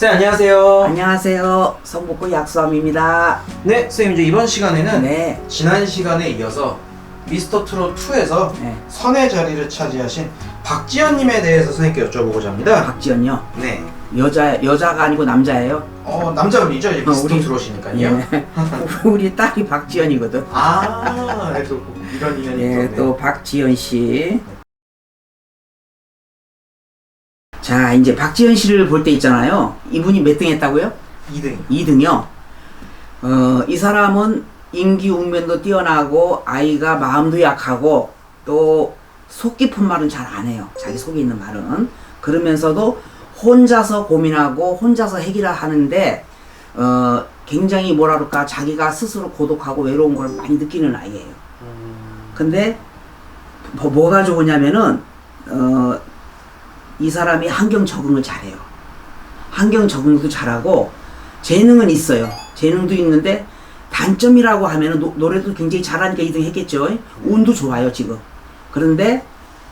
쌤 안녕하세요. 안녕하세요. 성북구 약수함입니다. 네, 쌤 이제 이번 시간에는 네. 지난 시간에 이어서 미스터 트롯 2에서 네. 선의 자리를 차지하신 박지현님에 대해서 선생님께 여쭤보고자 합니다. 박지연요. 네. 여자 여자가 아니고 남자예요. 어 남자분이죠 이제 어, 미스터 우리- 트롯이니까요. 예. 우리 딸이 박지연이거든. 아, 네, 또 이런 인연이 예. 또 박지연 씨. 자, 이제 박지연 씨를 볼 때 있잖아요. 이분이 몇 등 했다고요? 2등. 2등이요. 어, 이 사람은 인기 웅변도 뛰어나고 아이가 마음도 약하고 또 속 깊은 말은 잘 안 해요. 자기 속에 있는 말은. 그러면서도 혼자서 고민하고 혼자서 해결을 하는데 어, 굉장히 뭐라 그럴까 자기가 스스로 고독하고 외로운 걸 많이 느끼는 아이예요. 근데 뭐, 뭐가 좋으냐면은 어, 이 사람이 환경 적응을 잘해요. 환경 적응도 잘하고 재능은 있어요. 재능도 있는데 단점이라고 하면은 노, 노래도 굉장히 잘하니까 2등 했겠죠. 운도 좋아요 지금. 그런데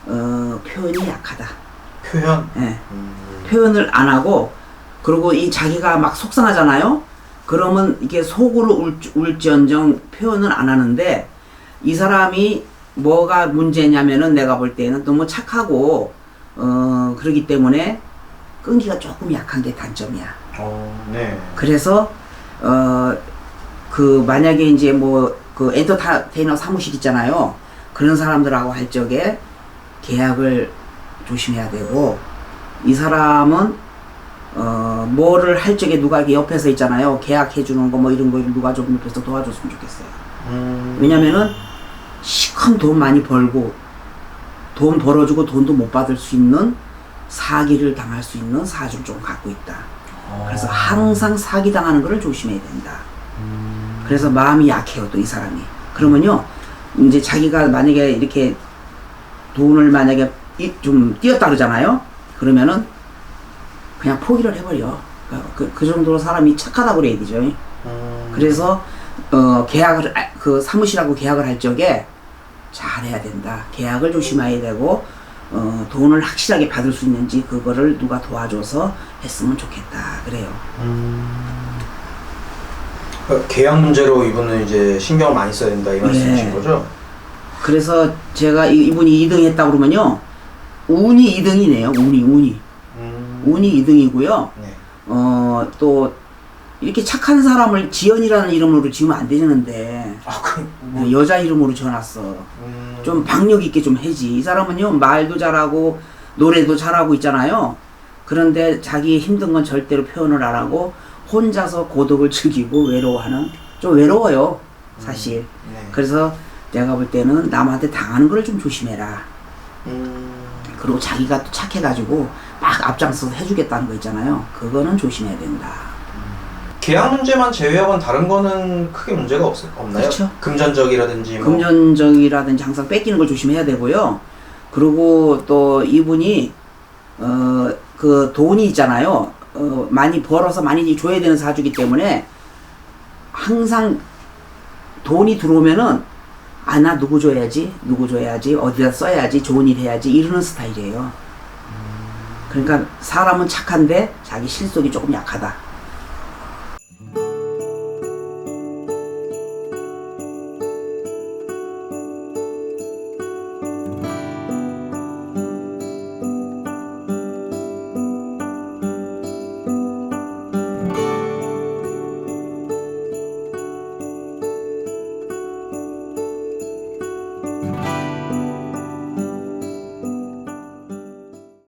어, 표현이 약하다. 표현. 예. 음, 표현을 안 하고 그리고 이 자기가 막 속상하잖아요. 그러면 이게 속으로 울, 울지언정 표현은 안 하는데 이 사람이 뭐가 문제냐면은 내가 볼 때는 너무 착하고 어 그러기 때문에 끈기가 조금 약한 게 단점이야. 어, 네. 그래서 어 그 만약에 이제 뭐 그 엔터테이너 사무실 있잖아요. 그런 사람들하고 할 적에 계약을 조심해야 되고 이 사람은 어 뭐를 할 적에 누가 이렇게 옆에서 있잖아요. 계약해 주는 거 뭐 이런 거 누가 좀 옆에서 도와줬으면 좋겠어요. 음, 왜냐면은 시큰 돈 많이 벌고 돈 벌어주고 돈도 못 받을 수 있는 사기를 당할 수 있는 사주를 좀 갖고 있다. 어, 그래서 항상 사기 당하는 것을 조심해야 된다. 음, 그래서 마음이 약해요, 또 이 사람이. 그러면요, 이제 자기가 만약에 이렇게 돈을 만약에 이- 좀 띄었다 그러잖아요? 그러면은 그냥 포기를 해버려. 그, 그 정도로 사람이 착하다고 그래야 되죠. 음, 그래서, 어, 계약을, 아, 그 사무실하고 계약을 할 적에 잘해야 된다. 계약을 조심해야 되고, 어, 돈을 확실하게 받을 수 있는지 그거를 누가 도와줘서 했으면 좋겠다. 그래요. 음. 그 계약 문제로 이분은 이제 신경을 많이 써야 된다 이 말씀이신 네. 거죠? 그래서 제가 이- 이분이 2등 했다고 그러면요. 운이 2등이네요. 운이, 운이. 음, 운이 2등이고요. 네. 어, 또, 이렇게 착한 사람을 지연이라는 이름으로 지으면 안 되는데, 아, 그, 어, 여자 이름으로 지어놨어. 음, 좀 박력 있게 좀 해지. 이 사람은요, 말도 잘하고, 노래도 잘하고 있잖아요. 그런데 자기 힘든 건 절대로 표현을 안 하고, 혼자서 고독을 즐기고 외로워하는, 좀 외로워요. 사실. 네. 그래서 내가 볼 때는 남한테 당하는 걸 좀 조심해라. 음, 그리고 자기가 또 착해가지고 막 앞장서서 해주겠다는 거 있잖아요. 그거는 조심해야 된다. 계약 문제만 제외하고는 다른 거는 크게 문제가 없, 없나요? 그렇죠. 금전적이라든지 뭐. 금전적이라든지 항상 뺏기는 걸 조심해야 되고요. 그리고 또 이분이 어 그 돈이 있잖아요. 어 많이 벌어서 많이 줘야 되는 사주기 때문에 항상 돈이 들어오면은 아 나 누구 줘야지 누구 줘야지 어디다 써야지 좋은 일 해야지 이러는 스타일이에요. 그러니까 사람은 착한데 자기 실속이 조금 약하다.